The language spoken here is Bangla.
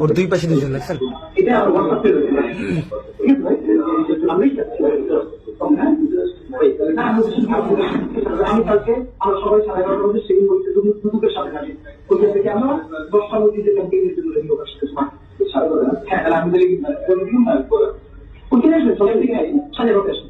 ওর দুই পাশে দুজন দেখছেন আমি কালকে আমরা সবাই সাড়ে এগারোটার মধ্যে সেদিন বলতে দুপুরের সাথে থাকি ওইখান থেকে আমরা দশটা মধ্যে যে ক্যাম্পেইনের জন্য রেডি হওয়ার সাথে হ্যাঁ তাহলে আমি ওইখানে থেকে আসেন